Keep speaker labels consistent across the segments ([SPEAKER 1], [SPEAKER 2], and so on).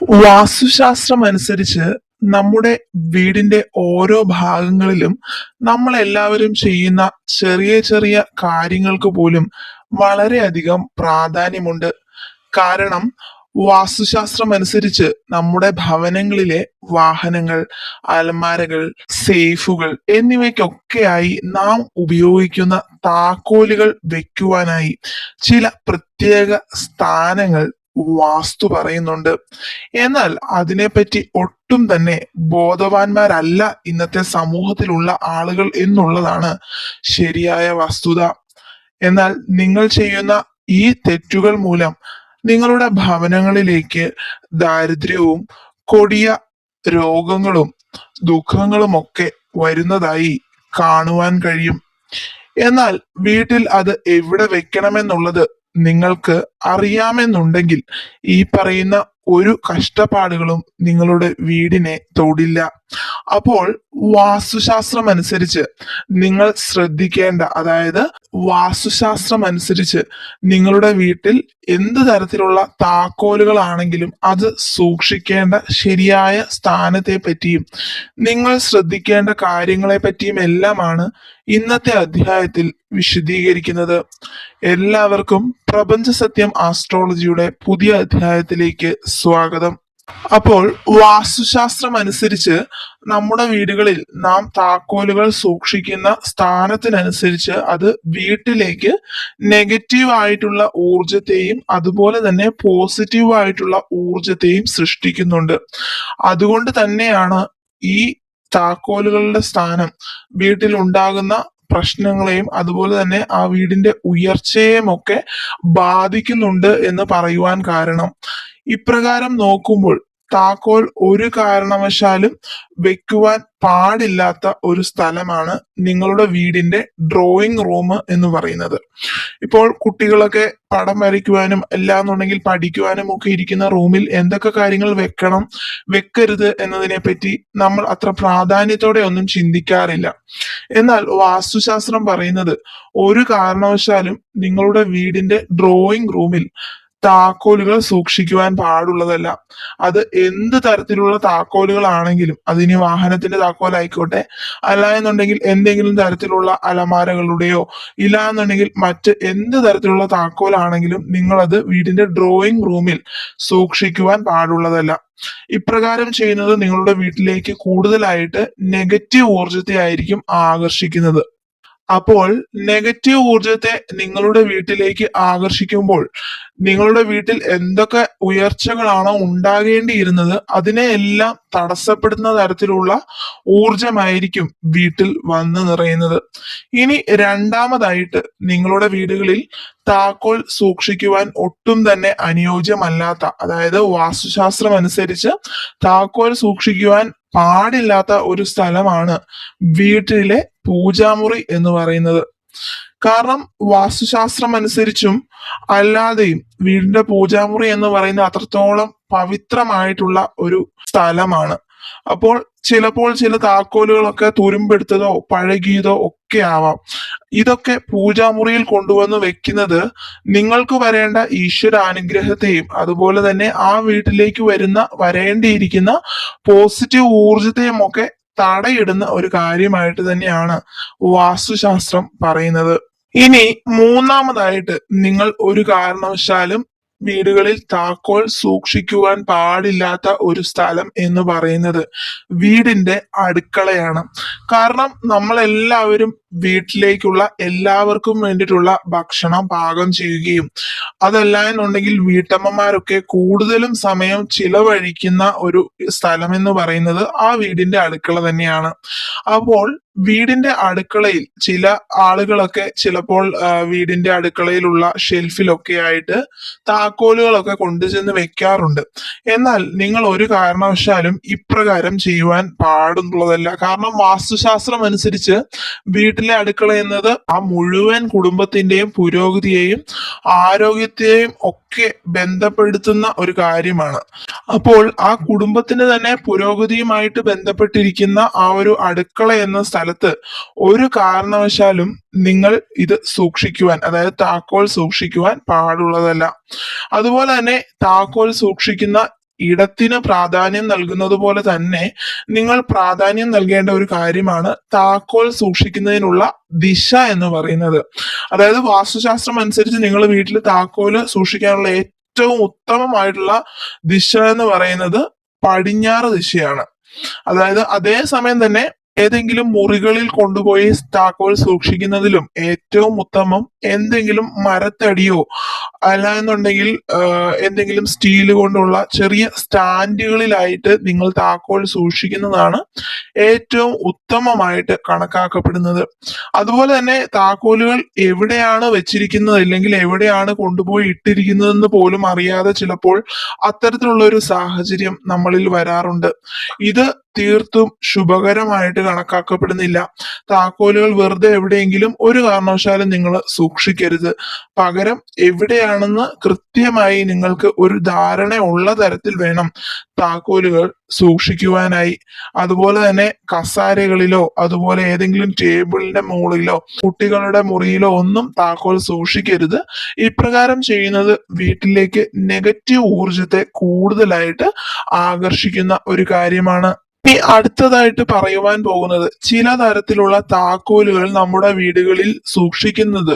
[SPEAKER 1] വാസ്തുശാസ്ത്രം അനുസരിച്ച് നമ്മുടെ വീടിന്റെ ഓരോ ഭാഗങ്ങളിലും നമ്മൾ എല്ലാവരും ചെയ്യുന്ന ചെറിയ ചെറിയ കാര്യങ്ങൾക്ക് പോലും വളരെയധികം പ്രാധാന്യമുണ്ട്. കാരണം വാസ്തുശാസ്ത്രം അനുസരിച്ച് നമ്മുടെ ഭവനങ്ങളിലെ വാഹനങ്ങൾ അലമാരകൾ സേഫുകൾ എന്നിവയ്ക്കൊക്കെയായി നാം ഉപയോഗിക്കുന്ന താക്കോലുകൾ വെക്കുവാനായി ചില പ്രത്യേക സ്ഥാനങ്ങൾ വാസ്തു പറയുന്നുണ്ട്. എന്നാൽ അതിനെപ്പറ്റി ഒട്ടും തന്നെ ബോധവാന്മാരല്ല ഇന്നത്തെ സമൂഹത്തിലുള്ള ആളുകൾ എന്നുള്ളതാണ് ശരിയായ വസ്തുത. എന്നാൽ നിങ്ങൾ ചെയ്യുന്ന ഈ തെറ്റുകൾ മൂലം നിങ്ങളുടെ ഭവനങ്ങളിലേക്ക് ദാരിദ്ര്യവും കൊടിയ രോഗങ്ങളും ദുഃഖങ്ങളുമൊക്കെ വരുന്നതായി കാണുവാൻ കഴിയും. എന്നാൽ വീട്ടിൽ അത് എവിടെ വെക്കണമെന്നുള്ളത് നിങ്ങൾക്ക് അറിയാമെന്നുണ്ടെങ്കിൽ ഈ പറയുന്ന ഒരു കഷ്ടപ്പാടുകളും നിങ്ങളുടെ വീടിനെ തൊടില്ല. അപ്പോൾ വാസ്തുശാസ്ത്രം അനുസരിച്ച് നിങ്ങൾ ശ്രദ്ധിക്കേണ്ട അതായത് വാസ്തുശാസ്ത്രം അനുസരിച്ച് നിങ്ങളുടെ വീട്ടിൽ എന്ത് തരത്തിലുള്ള താക്കോലുകളാണെങ്കിലും അത് സൂക്ഷിക്കേണ്ട ശരിയായ സ്ഥാനത്തെ പറ്റിയും നിങ്ങൾ ശ്രദ്ധിക്കേണ്ട കാര്യങ്ങളെ പറ്റിയും എല്ലാമാണ് ഇന്നത്തെ അധ്യായത്തിൽ വിശദീകരിക്കുന്നത്. എല്ലാവർക്കും പ്രപഞ്ച സത്യം ആസ്ട്രോളജിയുടെ പുതിയ അധ്യായത്തിലേക്ക് സ്വാഗതം. അപ്പോൾ വാസ്തുശാസ്ത്രം അനുസരിച്ച് നമ്മുടെ വീടുകളിൽ നാം താക്കോലുകൾ സൂക്ഷിക്കുന്ന സ്ഥാനത്തിനനുസരിച്ച് അത് വീട്ടിലേക്ക് നെഗറ്റീവ് ആയിട്ടുള്ള ഊർജത്തെയും അതുപോലെ തന്നെ പോസിറ്റീവ് ആയിട്ടുള്ള ഊർജത്തെയും സൃഷ്ടിക്കുന്നുണ്ട്. അതുകൊണ്ട് തന്നെയാണ് ഈ താക്കോലുകളുടെ സ്ഥാനം വീട്ടിൽ ഉണ്ടാകുന്ന പ്രശ്നങ്ങളെയും അതുപോലെ തന്നെ ആ വീടിന്റെ ഉയർച്ചയെയും ഒക്കെ ബാധിക്കുന്നുണ്ട് എന്ന് പറയുവാൻ കാരണം. ഇപ്രകാരം നോക്കുമ്പോൾ താക്കോൽ ഒരു കാരണവശാലും വെക്കുവാൻ പാടില്ലാത്ത ഒരു സ്ഥലമാണ് നിങ്ങളുടെ വീടിന്റെ ഡ്രോയിങ് റൂം എന്ന് പറയുന്നത്. ഇപ്പോൾ കുട്ടികളൊക്കെ പടം വരയ്ക്കുവാനും അല്ലാന്നുണ്ടെങ്കിൽ പഠിക്കുവാനും ഒക്കെ ഇരിക്കുന്ന റൂമിൽ എന്തൊക്കെ കാര്യങ്ങൾ വെക്കണം വെക്കരുത് എന്നതിനെ പറ്റി നമ്മൾ അത്ര പ്രാധാന്യത്തോടെ ഒന്നും ചിന്തിക്കാറില്ല. എന്നാൽ വാസ്തുശാസ്ത്രം പറയുന്നത് ഒരു കാരണവശാലും നിങ്ങളുടെ വീടിന്റെ ഡ്രോയിങ് റൂമിൽ താക്കോലുകൾ സൂക്ഷിക്കുവാൻ പാടുള്ളതല്ല. അത് എന്ത് തരത്തിലുള്ള താക്കോലുകളാണെങ്കിലും അതിനി വാഹനത്തിന്റെ താക്കോലായിക്കോട്ടെ. അല്ല എന്നുണ്ടെങ്കിൽ എന്തെങ്കിലും തരത്തിലുള്ള അലമാരകളുടെയോ ഇല്ല എന്നുണ്ടെങ്കിൽ മറ്റ് എന്ത് തരത്തിലുള്ള താക്കോലാണെങ്കിലും അത് വീടിന്റെ ഡ്രോയിങ് റൂമിൽ സൂക്ഷിക്കുവാൻ പാടുള്ളതല്ല. ഇപ്രകാരം ചെയ്യുന്നത് നിങ്ങളുടെ വീട്ടിലേക്ക് കൂടുതലായിട്ട് നെഗറ്റീവ് ഊർജത്തെ ആയിരിക്കും ആകർഷിക്കുന്നത്. അപ്പോൾ നെഗറ്റീവ് ഊർജത്തെ നിങ്ങളുടെ വീട്ടിലേക്ക് ആകർഷിക്കുമ്പോൾ നിങ്ങളുടെ വീട്ടിൽ എന്തൊക്കെ ഉയർച്ചകളാണോ ഉണ്ടാകേണ്ടിയിരുന്നത് അതിനെ എല്ലാം തടസ്സപ്പെടുന്ന തരത്തിലുള്ള ഊർജമായിരിക്കും വീട്ടിൽ വന്ന് നിറയുന്നത്. ഇനി രണ്ടാമതായിട്ട് നിങ്ങളുടെ വീടുകളിൽ താക്കോൽ സൂക്ഷിക്കുവാൻ ഒട്ടും തന്നെ അനുയോജ്യമല്ലാത്ത അതായത് വാസ്തുശാസ്ത്രം അനുസരിച്ച് താക്കോൽ സൂക്ഷിക്കുവാൻ പാടില്ലാത്ത ഒരു സ്ഥലമാണ് വീട്ടിലെ പൂജാമുറി എന്ന് പറയുന്നത്. കാരണം വാസ്തുശാസ്ത്രം അനുസരിച്ചും അല്ലാതെയും വീടിന്റെ പൂജാമുറി എന്ന് പറയുന്ന അത്രത്തോളം പവിത്രമായിട്ടുള്ള ഒരു സ്ഥലമാണ്. അപ്പോൾ ചിലപ്പോൾ ചില താക്കോലുകളൊക്കെ തുരുമ്പെടുത്തതോ പഴകിയതോ ഒക്കെ ആവാം. ഇതൊക്കെ പൂജാമുറിയിൽ കൊണ്ടുവന്ന് വെക്കുന്നത് നിങ്ങൾക്ക് വരേണ്ട ഈശ്വര അനുഗ്രഹത്തെയും അതുപോലെ തന്നെ ആ വീട്ടിലേക്ക് വരുന്ന വരേണ്ടിയിരിക്കുന്ന പോസിറ്റീവ് ഊർജത്തെയും ഒക്കെ തടയിടുന്ന ഒരു കാര്യമായിട്ട് തന്നെയാണ് വാസ്തുശാസ്ത്രം പറയുന്നത്. ഇനി മൂന്നാമതായിട്ട് നിങ്ങൾ ഒരു കാരണവശാലും വീടുകളിൽ താക്കോൽ സൂക്ഷിക്കുവാൻ പാടില്ലാത്ത ഒരു സ്ഥലം എന്ന് പറയുന്നത് വീടിന്റെ അടുക്കളയാണ്. കാരണം നമ്മളെല്ലാവരും വീട്ടിലേക്കുള്ള എല്ലാവർക്കും വേണ്ടിയിട്ടുള്ള ഭക്ഷണം പാകം ചെയ്യുകയും അതല്ല എന്നുണ്ടെങ്കിൽ വീട്ടമ്മമാരൊക്കെ കൂടുതലും സമയം ചിലവഴിക്കുന്ന ഒരു സ്ഥലം എന്ന് പറയുന്നത് ആ വീടിന്റെ അടുക്കള തന്നെയാണ്. അപ്പോൾ വീടിന്റെ അടുക്കളയിൽ ചില ആളുകളൊക്കെ ചിലപ്പോൾ വീടിന്റെ അടുക്കളയിലുള്ള ഷെൽഫിലൊക്കെ ആയിട്ട് താക്കോലുകളൊക്കെ കൊണ്ടുചെന്ന് വെക്കാറുണ്ട്. എന്നാൽ നിങ്ങൾ ഒരു കാരണവശാലും ഇപ്രകാരം ചെയ്യുവാൻ പാടുന്നുള്ളതല്ല കാരണം വാസ്തുശാസ്ത്രം അനുസരിച്ച് വീട്ടിലെ അടുക്കള എന്നത് ആ മുഴുവൻ കുടുംബത്തിന്റെയും പുരോഗതിയെയും ആരോഗ്യത്തെയും ഒക്കെ ബന്ധപ്പെടുത്തുന്ന ഒരു കാര്യമാണ്. അപ്പോൾ ആ കുടുംബത്തിന് തന്നെ പുരോഗതിയുമായിട്ട് ബന്ധപ്പെട്ടിരിക്കുന്ന ആ ഒരു അടുക്കള എന്ന സ്ഥലത്ത് ഒരു കാരണവശാലും നിങ്ങൾ ഇത് സൂക്ഷിക്കുവാൻ അതായത് താക്കോൽ സൂക്ഷിക്കുവാൻ പാടുള്ളതല്ല. അതുപോലെ തന്നെ താക്കോൽ സൂക്ഷിക്കുന്ന ഇടത്തിന് പ്രാധാന്യം നൽകുന്നത് പോലെ തന്നെ നിങ്ങൾ പ്രാധാന്യം നൽകേണ്ട ഒരു കാര്യമാണ് താക്കോൽ സൂക്ഷിക്കുന്നതിനുള്ള ദിശ എന്ന് പറയുന്നത്. അതായത് വാസ്തുശാസ്ത്രം അനുസരിച്ച് നിങ്ങൾ വീട്ടിൽ താക്കോൽ സൂക്ഷിക്കാനുള്ള ഏറ്റവും ഉത്തമമായിട്ടുള്ള ദിശ എന്ന് പറയുന്നത് പടിഞ്ഞാറ് ദിശയാണ്. അതായത് അതേ സമയം തന്നെ ഏതെങ്കിലും മുറികളിൽ കൊണ്ടുപോയി സ്റ്റാക്കുകൾ സൂക്ഷിക്കുന്നതിലും ഏറ്റവും ഉത്തമം എന്തെങ്കിലും മരത്തടിയോ അല്ല എന്നുണ്ടെങ്കിൽ എന്തെങ്കിലും സ്റ്റീൽ കൊണ്ടുള്ള ചെറിയ സ്റ്റാൻഡുകളിലായിട്ട് നിങ്ങൾ താക്കോൽ സൂക്ഷിക്കുന്നതാണ് ഏറ്റവും ഉത്തമമായിട്ട് കണക്കാക്കപ്പെടുന്നത്. അതുപോലെ തന്നെ താക്കോലുകൾ എവിടെയാണ് വെച്ചിരിക്കുന്നത് അല്ലെങ്കിൽ എവിടെയാണ് കൊണ്ടുപോയി ഇട്ടിരിക്കുന്നതെന്ന് പോലും അറിയാതെ ചിലപ്പോൾ അത്തരത്തിലുള്ള ഒരു സാഹചര്യം നമ്മളിൽ വരാറുണ്ട്. ഇത് തീർത്തും ശുഭകരമായിട്ട് കണക്കാക്കപ്പെടുന്നില്ല. താക്കോലുകൾ വെറുതെ എവിടെയെങ്കിലും ഒരു കാരണവശാലും നിങ്ങൾ സൂക്ഷിക്കരുത്. പകരം എവിടെയാണെന്ന് കൃത്യമായി നിങ്ങൾക്ക് ഒരു ധാരണ ഉള്ള തരത്തിൽ വേണം താക്കോലുകൾ സൂക്ഷിക്കുവാനായി. അതുപോലെ തന്നെ കസാരകളിലോ അതുപോലെ ഏതെങ്കിലും ടേബിളിന്റെ മുകളിലോ കുട്ടികളുടെ മുറിയിലോ ഒന്നും താക്കോൽ സൂക്ഷിക്കരുത്. ഇപ്രകാരം ചെയ്യുന്നത് വീട്ടിലേക്ക് നെഗറ്റീവ് ഊർജത്തെ കൂടുതലായിട്ട് ആകർഷിക്കുന്ന ഒരു കാര്യമാണ് ഇനി അടുത്തതായിട്ട് പറയുവാൻ പോകുന്നത് ചില തരത്തിലുള്ള താക്കോലുകൾ നമ്മുടെ വീടുകളിൽ സൂക്ഷിക്കുന്നത്.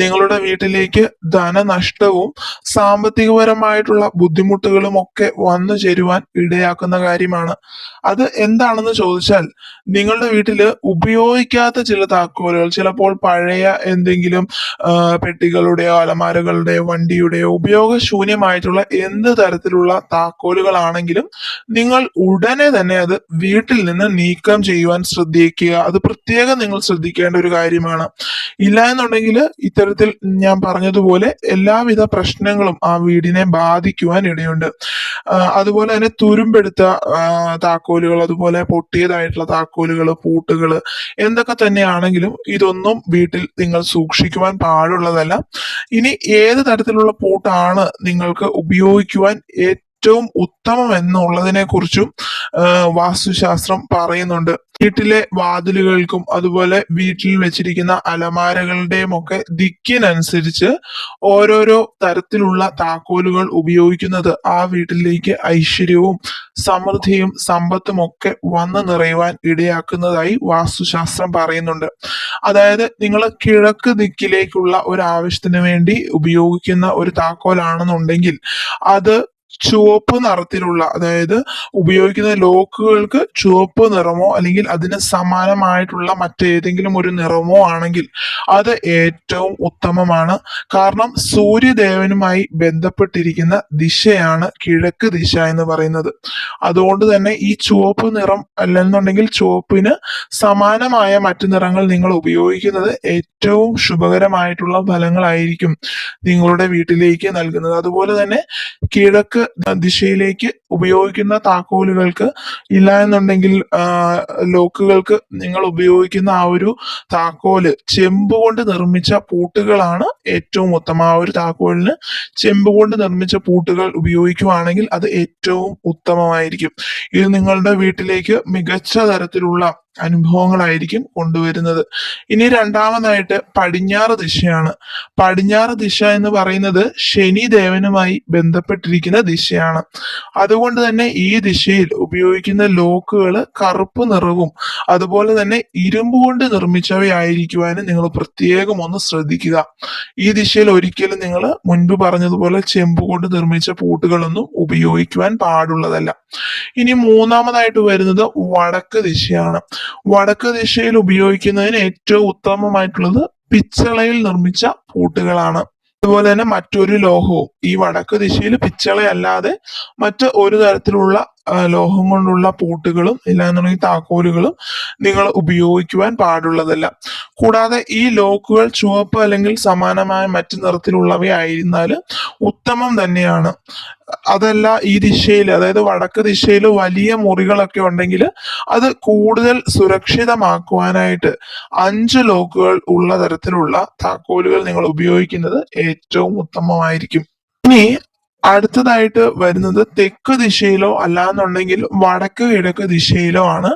[SPEAKER 1] നിങ്ങളുടെ വീട്ടിലേക്ക് ധനനഷ്ടവും സാമ്പത്തികപരമായിട്ടുള്ള ബുദ്ധിമുട്ടുകളും ഒക്കെ വന്നു ചേരുവാൻ ഇടയാക്കുന്ന കാര്യമാണ്. അത് എന്താണെന്ന് ചോദിച്ചാൽ നിങ്ങളുടെ വീട്ടിൽ ഉപയോഗിക്കാത്ത ചില താക്കോലുകൾ ചിലപ്പോൾ പഴയ എന്തെങ്കിലും പെട്ടികളുടെയോ അലമാരകളുടെയോ വണ്ടിയുടെയോ ഉപയോഗശൂന്യമായിട്ടുള്ള എന്ത് തരത്തിലുള്ള താക്കോലുകളാണെങ്കിലും നിങ്ങൾ ഉടനെ തന്നെ അത് വീട്ടിൽ നിന്ന് നീക്കം ചെയ്യുവാൻ ശ്രദ്ധിക്കുക. അത് പ്രത്യേകം നിങ്ങൾ ശ്രദ്ധിക്കേണ്ട ഒരു കാര്യമാണ്. ഇല്ല എന്നുണ്ടെങ്കിൽ ഇത്തരത്തിൽ ഞാൻ പറഞ്ഞതുപോലെ എല്ലാവിധ പ്രശ്നങ്ങളും ആ വീടിനെ ബാധിക്കുവാൻ ഇടയുണ്ട്. അതുപോലെ തന്നെ തുരുമ്പെടുത്ത താക്കോലുകൾ അതുപോലെ പൊട്ടിയതായിട്ടുള്ള താക്കോലുകൾ പൂട്ടുകൾ എന്തൊക്കെ തന്നെയാണെങ്കിലും ഇതൊന്നും വീട്ടിൽ നിങ്ങൾ സൂക്ഷിക്കുവാൻ പാടുള്ളതല്ല. ഇനി ഏത് തരത്തിലുള്ള പൂട്ടാണ് നിങ്ങൾക്ക് ഉപയോഗിക്കുവാൻ ഏറ്റവും ഉത്തമം എന്നുള്ളതിനെ കുറിച്ചും വാസ്തുശാസ്ത്രം പറയുന്നുണ്ട്. വീട്ടിലെ വാതിലുകൾക്കും അതുപോലെ വീട്ടിൽ വെച്ചിരിക്കുന്ന അലമാരകളുടെയും ഒക്കെ ദിക്കിനനുസരിച്ച് ഓരോരോ തരത്തിലുള്ള താക്കോലുകൾ ഉപയോഗിക്കുന്നത് ആ വീട്ടിലേക്ക് ഐശ്വര്യവും സമൃദ്ധിയും സമ്പത്തും ഒക്കെ വന്നു നിറയുവാൻ ഇടയാക്കുന്നതായി വാസ്തുശാസ്ത്രം പറയുന്നുണ്ട്. അതായത് നിങ്ങൾ കിഴക്ക് ദിക്കിലേക്കുള്ള ഒരു ആവശ്യത്തിന് വേണ്ടി ഉപയോഗിക്കുന്ന ഒരു താക്കോലാണെന്നുണ്ടെങ്കിൽ അത് ചുവപ്പ് നിറത്തിലുള്ള അതായത് ഉപയോഗിക്കുന്ന ലോക്കുകൾക്ക് ചുവപ്പ് നിറമോ അല്ലെങ്കിൽ അതിന് സമാനമായിട്ടുള്ള മറ്റേതെങ്കിലും ഒരു നിറമോ ആണെങ്കിൽ അത് ഏറ്റവും ഉത്തമമാണ്. കാരണം സൂര്യദേവനുമായി ബന്ധപ്പെട്ടിരിക്കുന്ന ദിശയാണ് കിഴക്ക് ദിശ എന്ന് പറയുന്നത്. അതുകൊണ്ട് തന്നെ ഈ ചുവപ്പ് നിറം അല്ലെന്നുണ്ടെങ്കിൽ ചുവപ്പിന് സമാനമായ മറ്റു നിറങ്ങൾ നിങ്ങൾ ഉപയോഗിക്കുന്നത് ഏറ്റവും ശുഭകരമായിട്ടുള്ള ഫലങ്ങളായിരിക്കും നിങ്ങളുടെ വീട്ടിലേക്ക് നൽകുന്നത്. അതുപോലെ തന്നെ കിഴക്ക് ദിശയിലേക്ക് ഉപയോഗിക്കുന്ന താക്കോലുകൾക്ക് ഇല്ല എന്നുണ്ടെങ്കിൽ ലോക്കുകൾക്ക് നിങ്ങൾ ഉപയോഗിക്കുന്ന ആ ഒരു താക്കോൽ ചെമ്പ് കൊണ്ട് നിർമ്മിച്ച പൂട്ടുകളാണ് ഏറ്റവും ഉത്തമം. ആ ഒരു താക്കോലിന് ചെമ്പ് കൊണ്ട് നിർമ്മിച്ച പൂട്ടുകൾ ഉപയോഗിക്കുവാണെങ്കിൽ അത് ഏറ്റവും ഉത്തമമായിരിക്കും. ഇത് നിങ്ങളുടെ വീട്ടിലേക്ക് മികച്ച തരത്തിലുള്ള അനുഭവങ്ങളായിരിക്കും കൊണ്ടുവരുന്നത്. ഇനി രണ്ടാമതായിട്ട് പടിഞ്ഞാറ് ദിശയാണ്. പടിഞ്ഞാറ് ദിശ എന്ന് പറയുന്നത് ശനിദേവനുമായി ബന്ധപ്പെട്ടിരിക്കുന്ന ദിശയാണ്. അതുകൊണ്ട് തന്നെ ഈ ദിശയിൽ ഉപയോഗിക്കുന്ന ലോക്കുകൾ കറുപ്പ് നിറവും അതുപോലെ തന്നെ ഇരുമ്പ് കൊണ്ട് നിർമ്മിച്ചവയായിരിക്കുവാനും നിങ്ങൾ പ്രത്യേകം ഒന്ന് ശ്രദ്ധിക്കുക. ഈ ദിശയിൽ ഒരിക്കലും നിങ്ങൾ മുൻപ് പറഞ്ഞതുപോലെ ചെമ്പ് കൊണ്ട് നിർമ്മിച്ച പൂട്ടുകളൊന്നും ഉപയോഗിക്കുവാൻ പാടുള്ളതല്ല. ഇനി മൂന്നാമതായിട്ട് വരുന്നത് വടക്ക് ദിശയാണ്. വടക്ക് ദിശയിൽ ഉപയോഗിക്കുന്നതിന് ഏറ്റവും ഉത്തമമായിട്ടുള്ളത് പിച്ചളയിൽ നിർമ്മിച്ച പൂട്ടുകളാണ്. അതുപോലെ തന്നെ മറ്റൊരു ലോഹവും. ഈ വടക്ക് ദിശയിൽ പിച്ചളയല്ലാതെ മറ്റ് ഒരു തരത്തിലുള്ള ലോഹം കൊണ്ടുള്ള പൂട്ടുകളും ഇല്ലാന്നുണ്ടെങ്കിൽ താക്കോലുകളും നിങ്ങൾ ഉപയോഗിക്കുവാൻ പാടുള്ളതല്ല. കൂടാതെ ഈ ലോക്കുകൾ ചുവപ്പ് അല്ലെങ്കിൽ സമാനമായ മറ്റു നിറത്തിലുള്ളവയായിരുന്നാൽ ഉത്തമം തന്നെയാണ്. അതല്ല ഈ ദിശയിൽ അതായത് വടക്ക് ദിശയിൽ വലിയ മുറികളൊക്കെ ഉണ്ടെങ്കിൽ അത് കൂടുതൽ സുരക്ഷിതമാക്കുവാനായിട്ട് അഞ്ച് ലോക്കുകൾ ഉള്ള തരത്തിലുള്ള താക്കോലുകൾ നിങ്ങൾ ഉപയോഗിക്കുന്നത് ഏറ്റവും ഉത്തമമായിരിക്കും. ഇനി അടുത്തതായിട്ട് വരുന്നത് തെക്ക് ദിശയിലോ അല്ലാന്നുണ്ടെങ്കിൽ വടക്ക് കിഴക്ക് ദിശയിലോ ആണ്.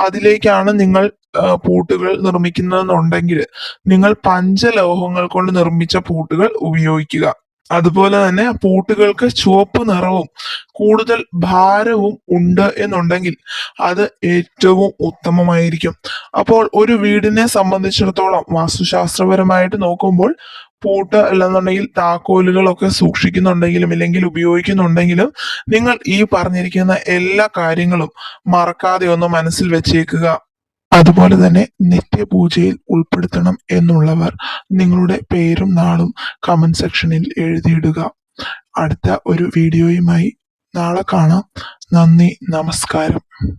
[SPEAKER 1] അതിലേക്കാണ് നിങ്ങൾ പൂട്ടുകൾ നിർമ്മിക്കുന്നതെന്നുണ്ടെങ്കിൽ നിങ്ങൾ പഞ്ചലോഹങ്ങൾ കൊണ്ട് നിർമ്മിച്ച പൂട്ടുകൾ ഉപയോഗിക്കുക. അതുപോലെ തന്നെ പൂട്ടുകൾക്ക് ചുവപ്പ് നിറവും കൂടുതൽ ഭാരവും ഉണ്ട് എന്നുണ്ടെങ്കിൽ അത് ഏറ്റവും ഉത്തമമായിരിക്കും. അപ്പോൾ ഒരു വീടിനെ സംബന്ധിച്ചിടത്തോളം വാസ്തുശാസ്ത്രപരമായിട്ട് നോക്കുമ്പോൾ പൂട്ട് അല്ലെന്നുണ്ടെങ്കിൽ താക്കോലുകളൊക്കെ സൂക്ഷിക്കുന്നുണ്ടെങ്കിലും ഇല്ലെങ്കിൽ ഉപയോഗിക്കുന്നുണ്ടെങ്കിലും നിങ്ങൾ ഈ പറഞ്ഞിരിക്കുന്ന എല്ലാ കാര്യങ്ങളും മറക്കാതെ ഒന്ന് മനസ്സിൽ വെച്ചേക്കുക. അതുപോലെ തന്നെ നിത്യപൂജയിൽ ഉൾപ്പെടുത്തണം എന്നുള്ളവർ നിങ്ങളുടെ പേരും നാളും കമന്റ് സെക്ഷനിൽ എഴുതിയിടുക. അടുത്ത ഒരു വീഡിയോയുമായി നാളെ കാണാം. നന്ദി നമസ്കാരം.